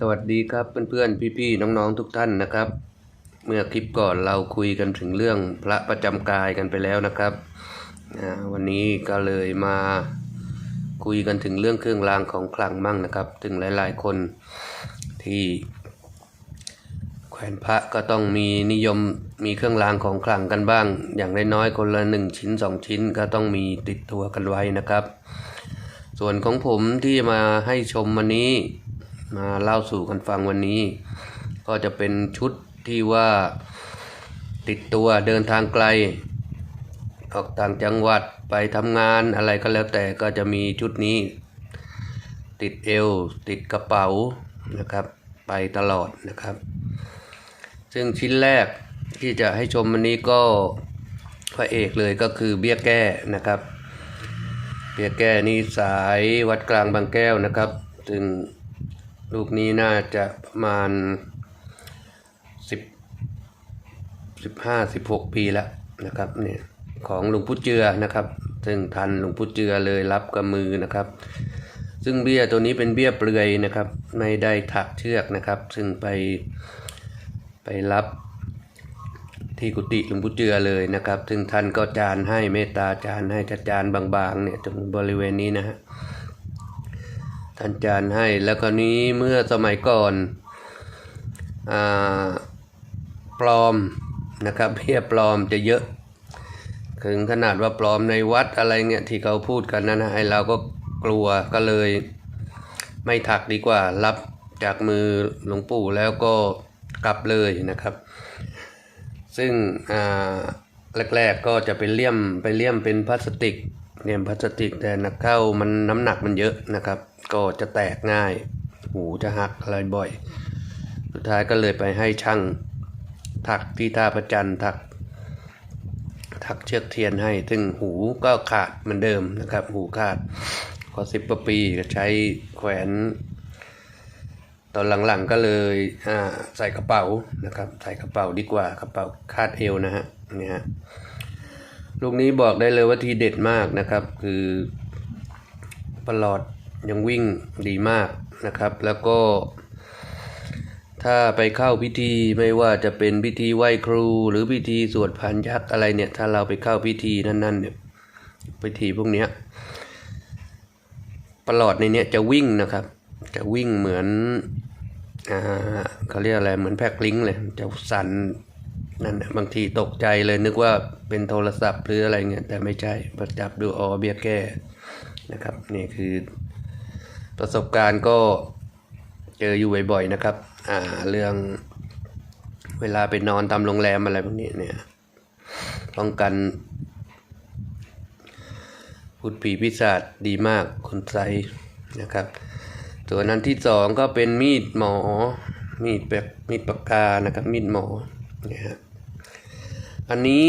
สวัสดีครับเพื่อนๆพี่ๆน้องๆทุกท่านนะครับ เมื่อคลิปก่อนเราคุยกันถึงเรื่องพระประจำกายกันไปแล้วนะครับ วันนี้ก็เลยมาคุยกันถึงเรื่องเครื่องรางของขลังมั่งนะครับ ถึงหลายๆคนที่แขวนพระก็ต้องมีนิยมมีเครื่องรางของขลังกันบ้าง อย่างน้อยๆคนละหนึ่งชิ้นสองชิ้นก็ต้องมีติดตัวกันไว้นะครับ ส่วนของผมที่มาให้ชมวันนี้ มาเล่าสู่กันฟังวันนี้ ก็จะเป็นชุดที่ว่าติดตัวเดินทางไกล ออกต่างจังหวัดไปทำงานอะไรก็แล้วแต่ก็จะมีชุดนี้ ติดเอว ติดกระเป๋านะครับไปตลอดนะครับ ซึ่งชิ้นแรกที่จะให้ชมวันนี้ก็พระเอกเลยก็คือเบี้ยแก้นะครับ เบี้ยแก้นี่สายวัดกลางบางแก้วนะครับ ซึ่ง ลูกนี้น่าจะประมาณสิบสิบห้าสิบหกปีแล้วนะครับเนี่ยของหลวงปู่เจือนะครับ ซึ่งทันหลวงปู่เจือเลยรับกับมือนะครับ ซึ่งเบี้ยตัวนี้เป็นเบี้ยเปลือยนะครับ ไม่ได้ถักเชือกนะครับ ซึ่งไปไปรับที่กุฏิหลวงปู่เจือเลยนะครับ ซึ่งท่านก็จานให้เมตตาจานให้จะจานบางๆเนี่ยตรงบริเวณนี้นะฮะ ท่านอาจานให้แล้วก็นี้เมื่อสมัยก่อนอปลอมนะครับเพียปลอมจะเยอะ ถึงขนาดว่าปลอมในวัดอะไรเงี้ยที่เขาพูดกันนะนะไอเราก็กลัวก็เลยไม่ถักดีกว่า รับจากมือหลวงปู่แล้วก็กลับเลยนะครับ ซึ่งแรกๆก็จะไปเลี่ยมไปเลี่ยมเป็นพลาสติก เลี่ยพลาสติกแต่นักเข้ามันน้ำหนักมันเยอะนะครับ ก็จะแตกง่าย หูจะหักอะไรบ่อย สุดท้ายก็เลยไปให้ช่างถักที่ท่าประจันทัก ถักเชือกเทียนให้ซึ่งหูก็ขาดเหมือนเดิมนะครับ หูขาดพอสิบกว่าปีก็ใช้แขวนตอนหลังๆก็เลยใส่กระเป๋านะครับ ใส่กระเป๋าดีกว่ากระเป๋าคาดเอวนะฮะนี่ฮะ ลูกนี้บอกได้เลยว่าทีเด็ดมากนะครับ คือประหลอดยังวิ่งดีมากนะครับ แล้วก็ ถ้าไปเข้าพิธีไม่ว่าจะเป็นพิธีไหว้ครู หรือพิธีสวดพานยักษ์อะไรเนี่ย ถ้าเราไปเข้าพิธีนั่นๆเนี่ยพิธีพวกเนี้ยประหลอดในเนี้ยจะวิ่งนะครับ จะวิ่งเหมือนอ่าเขาเรียกอะไรเหมือนแพ็กลิงเลยจะสั่น นั่นบางทีตกใจเลยนึกว่าเป็นโทรศัพท์หรืออะไรเงี้ยแต่ไม่ใช่พอจับดูอ๋อเบียแก้นะครับนี่คือประสบการณ์ก็เจออยู่บ่อยๆนะครับ อ่าเรื่องเวลาไปนอนตามโรงแรมอะไรพวกนี้เนี่ยป้องกันพูดผีพิศาจดีมากคนไซนะครับ ส่วนอันที่สองก็เป็นมีดหมอมีดแบบมีดปากกานะครับ มีดหมอเนี่ยฮะ อันนี้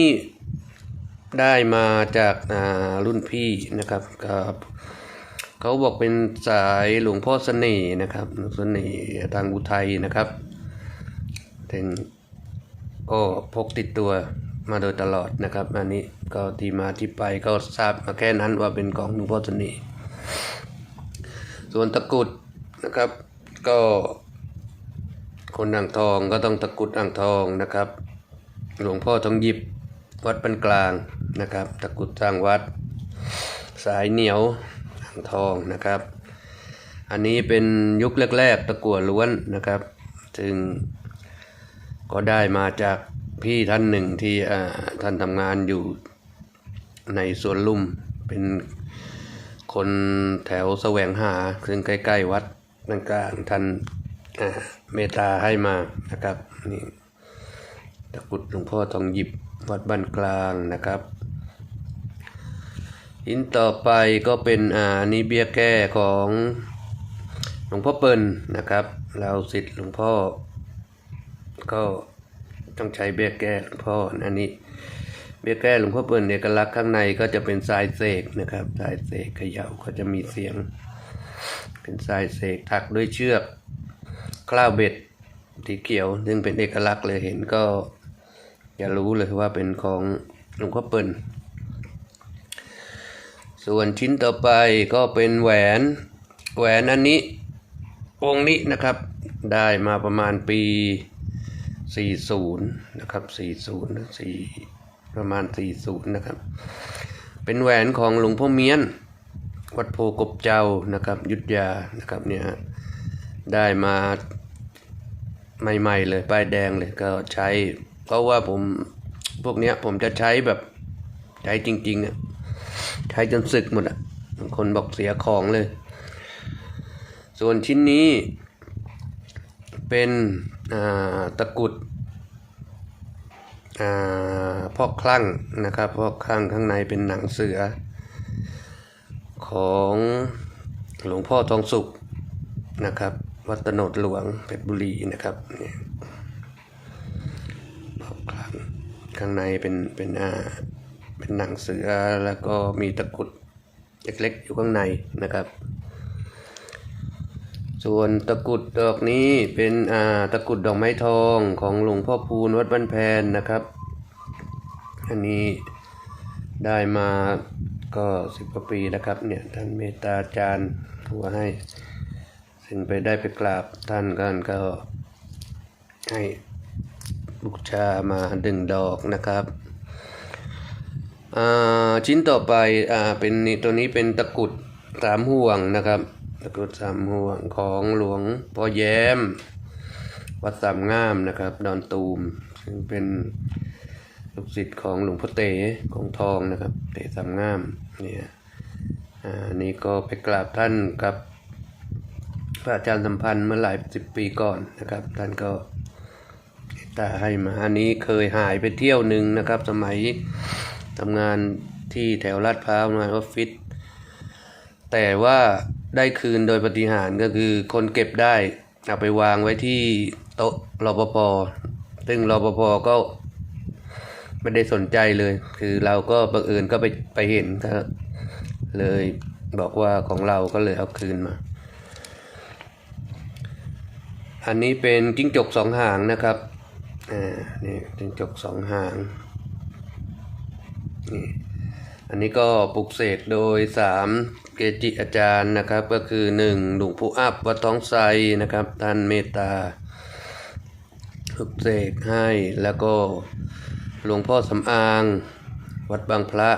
ได้มาจาการุ่นพี่นะครับกับเขาบอกเป็นสายหลวงพ่อเสน่ห์นะครับหลวงเสน่ห์ทางอุทัยนะครับถึงก็พกติดตัวมาโดยตลอดนะครับอันนี้ก็ที่มาที่ไปก็ทราบมาแค่นั้นว่าเป็นของหลวงพ่อเสน่ห์ส่วนตะกุดนะครับก็คนอ่างทองก็ต้องตะกุดอ่างทองนะครับ หลวงพ่อทองหยิบวัดปันกลางนะครับ ตะกุดสร้างวัด สายเหนียวอ่างทองนะครับ อันนี้เป็นยุคแรกๆตะกั่วล้วนนะครับ ซึ่งก็ได้มาจากพี่ท่านหนึ่งที่อ่าท่านทำงานอยู่ในสวนลุ่มเป็นคนแถวแสวงหาซึ่งใกล้ ๆ วัดนั่นกลางท่านเมตตาให้มานะครับนี่ ตะกุดหลวงพ่อทองหยิบวัดบ้านกลางนะครับ หินต่อไปก็เป็นอ่านี่เบี้ยแก้ของหลวงพ่อเปิลนะครับ เราสิทธิ์หลวงพ่อ ก็ต้องใช้เบี้ยแก้หลวงพ่ออันนี้เบี้ยแก้หลวงพ่อเปิ่นเอกลักษณ์ข้างในก็จะเป็นทรายเสกนะครับทรายเสกเขย่าก็จะมีเสียง เป็นทรายเสกถักด้วยเชือกคล้าวเบ็ดสีเขียว ซึ่งเป็นเอกลักษณ์เลยเห็นก็ จะรู้เลยว่าเป็นของหลวงพ่อเปิ่นส่วนชิ้นต่อไปก็เป็นแหวน แหวนอันนี้องค์นี้นะครับ ได้มาประมาณปี 40 นะครับ 40 4ประมาณ 40 นะครับ เป็นแหวนของหลวงพ่อเมียน วัดโพกบเจ้านะครับ ยุทธยานะครับเนี่ยได้มาใหม่ ๆ เลยป้ายแดงเลยก็ใช้ เพราะว่าผมพวกเนี้ย ผมจะใช้แบบใช้จริงๆอะใช้จนสึกหมดอะบางคนบอกเสียของเลย ส่วนชิ้นนี้ เป็นตะกุดอ่อคลั่งนะครับพ่อคลั่งข้างในเป็นหนังเสือ ของหลวงพ่อทองสุขนะครับ วัดตโนดหลวงเพชรบุรีนะครับนี่พอกคลั่ง ข้างในเป็นเป็นอ่าเป็นหนังเสือแล้วก็มีตะกรุดเล็กๆอยู่ข้างในนะครับ ส่วนตะกรุดดอกนี้เป็นอ่าตะกรุดดอกไม้ทองของหลวงพ่อพูนวัดบ้านแพนนะครับ อันนี้ได้มาก็สิบกว่าปีแล้วครับเนี่ยท่านเมตตาจารย์หัวให้ซึ่งไปได้ไปกราบท่านกันก็ให้ บูชามาดึงดอกนะครับอ่าชิ้นต่อไปอ่าเป็นตัวนี้เป็นตะกุดสามห่วงนะครับ ตะกุดสามห่วงของหลวงพ่อแย้ม วัดสามงามนะครับ ดอนตูม ซึ่งเป็นลูกศิษย์ของหลวงพ่อเต๋ของทองนะครับ เต๋สามงามเนี่ยอ่านี่ก็ไปกราบท่านกับพระอาจารย์สัมพันธ์เมื่อหลายสิบปีก่อนนะครับ ท่านก็ เมตตาให้มาอันนี้เคยหายไปเที่ยวหนึ่งนะครับ สมัยทำงานที่แถวลาดพร้าวงานออฟฟิศแต่ว่าได้คืนโดยปฏิหารก็คือคนเก็บได้เอาไปวางไว้ที่โต๊ะรปภซึ่งรปภก็ไม่ได้สนใจเลย คือเราก็บังเอิญก็ไปไปเห็นก็เลยบอกว่าของเราก็เลยเอาคืนมา อันนี้เป็นจิ้งจกสองหางนะครับ อ่านี่จิ้งจกสองหางนี่อันนี้ก็ปลุกเสกโดยสามเกจิอาจารย์นะครับ ก็คือหนึ่งหลวงปู่อับวัดท้องไทรนะครับ ท่านเมตตาปลุกเสกให้แล้วก็หลวงพ่อสำอางวัดบางพระ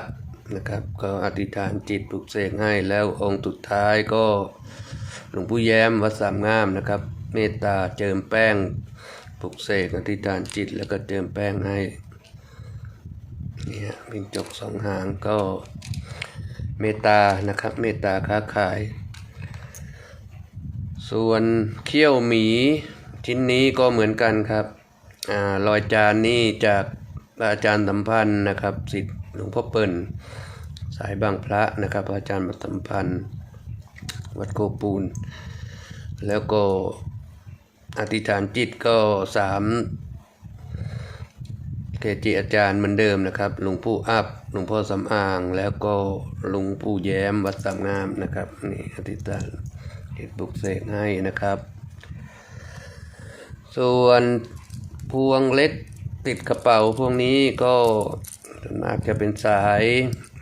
นะครับ ก็อธิษฐานจิตปลุกเสกให้แล้วองค์สุดท้ายก็หลวงปู่แย้มวัดสามงามนะครับ เมตตาเจิมแป้ง ปลุกเสกอธิษฐานจิตแล้วก็เจิมแป้งให้เนี่ยเป็นจกสองหางก็เมตตานะครับ เมตตาค้าขาย ส่วนเขี้ยวหมีชิ้นนี้ก็เหมือนกันครับอารอยจานนี่จากอาจารย์สัมพันธ์นะครับสิทธิ์หลวงพ่อเปิ่นสายบางพระนะครับ อาจารย์มาสัมพันธ์ วัดโกปูน แล้วก็ อธิษฐานจิตก็สามเกจิอาจารย์เหมือนเดิมนะครับหลวงปู่อับหลวงพ่อสำอาง แล้วก็หลวงปู่แย้มวัดสามงามนะครับนี่อธิษฐานจิตบุกเสกให้นะครับ ส่วนพวงเล็กติดกระเป๋าพวกนี้ก็ส่วนมากจะเป็นสาย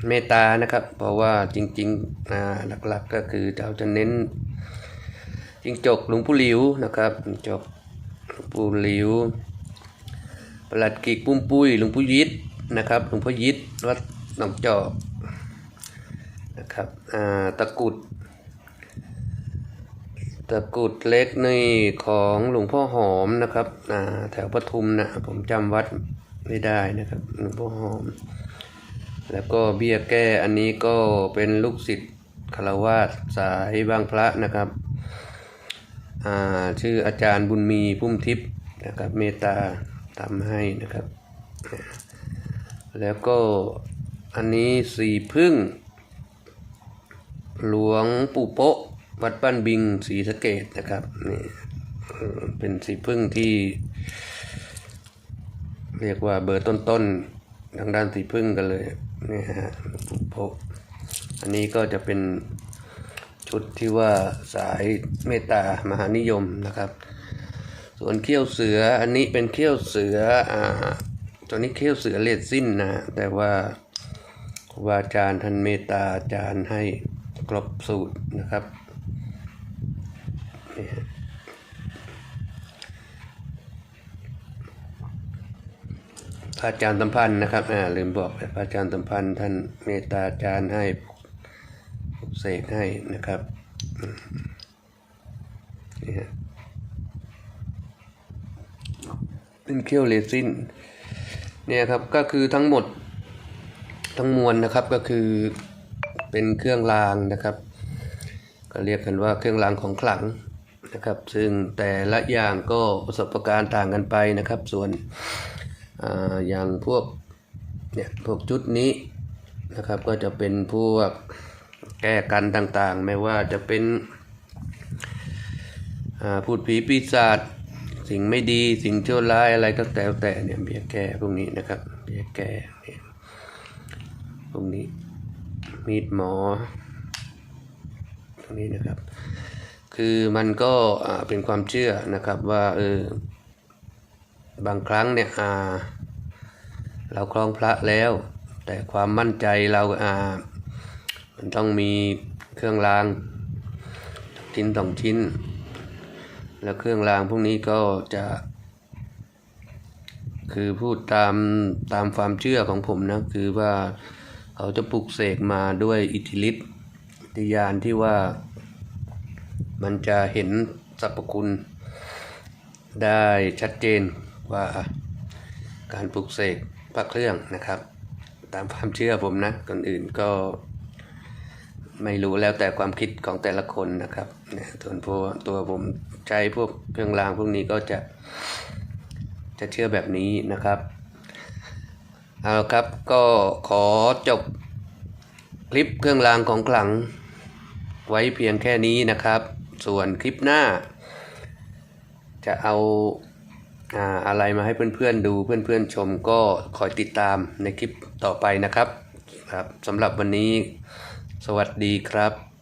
เมตานะครับ เพราะว่าจริงๆหลักๆก็คือเราจะเน้น จิงจกหลวงปู่หลิวนะครับจิงจกหลวงปู่หลิวประหลัดกิกปุ้มปุ้ยหลวงพ่อยิดนะครับหลวงพ่อยิดวัดหนองจอกนะครับอ่าตะกุด ตะกุดเล็กนี่ของหลวงพ่อหอมนะครับอ่าแถวปทุมนะผมจำวัดไม่ได้นะครับหลวงพ่อหอม แล้วก็เบี้ยแก้อันนี้ก็เป็นลูกศิษย์คารวาสสายบางพระนะครับ ชื่ออาจารย์บุญมีพุ่มทิพย์นะครับเมตตาทำให้นะครับ แล้วก็อันนี้สีพึ่ง หลวงปู่โปะวัดบ้านบิงศรีสะเกดนะครับนี่เป็นสีพึ่งที่ เรียกว่าเบอร์ต้นๆทางด้านสีพึ่งกันเลยนี่ฮะปู่โปะอันนี้ก็จะเป็น ชุดที่ว่าสายเมตตามหานิยมนะครับ ส่วนเขี้ยวเสืออันนี้เป็นเขี้ยวเสืออตอนนี้เขี้ยวเสือเลดสิ้นนะแต่ว่าวาจารย์ท่านเมตตาอาจารย์ให้ครบสูตรนะครับพระอาจารย์สัมพันธ์นะครับอ่าลืมบอกพระอาจารย์สัมพันธ์ท่านเมตตาอาจารย์ให้ สกให้นะครับนี่ฮะเป็นเขี้ยวเรซินเนี่ยครับก็คือทั้งหมดทั้งมวลนะครับก็คือเป็นเครื่องรางนะครับ ก็เรียกกันว่าเครื่องรางของขลังนะครับ ซึ่งแต่ละอย่างก็ประสบการณ์ต่างกันไปนะครับ ส่วนออย่างพวกเนี่ยพวกชุดนี้นะครับก็จะเป็นพวก แก้กันต่างๆ ไม่ว่าจะเป็นพูดผีปีศาจสิ่งไม่ดีสิ่งชั่วร้ายอะไรก็แล้วแต่เนี่ยเบี้ยแก้พวกนี้นะครับเบี้ยแก่พวกนี้มีดหมอตรงนี้นะครับ คือมันก็เป็นความเชื่อนะครับว่าเออบางครั้งเนี่ยเราคล้องพระแล้ว แต่ความมั่นใจเราอ่า มันต้องมีเครื่องรางชิ้นสองชิ้น แล้วเครื่องรางพวกนี้ก็จะ คือพูดตามตามความเชื่อของผมนะ คือว่าเขาจะปลุกเสกมาด้วยอิทธิฤทธิ์วิยานที่ว่ามันจะเห็นสรรพคุณได้ชัดเจนว่าการปลุกเสกพระเครื่องนะครับ ตามความเชื่อผมนะคนอื่นก็ ไม่รู้แล้วแต่ความคิดของแต่ละคนนะครับเนี่ยส่วนพวตัวผมใช้พวกเครื่องรางพวกนี้ก็จะจะเชื่อแบบนี้นะครับเอาครับก็ขอจบคลิปเครื่องรางของขลัง ไว้เพียงแค่นี้นะครับ ส่วนคลิปหน้า จะเอาอาอะไรมาให้เพื่อนๆดูเพื่อนๆชมก็คอยติดตามในคลิปต่อไปนะครับครับสำหรับวันนี้ สวัสดีครับ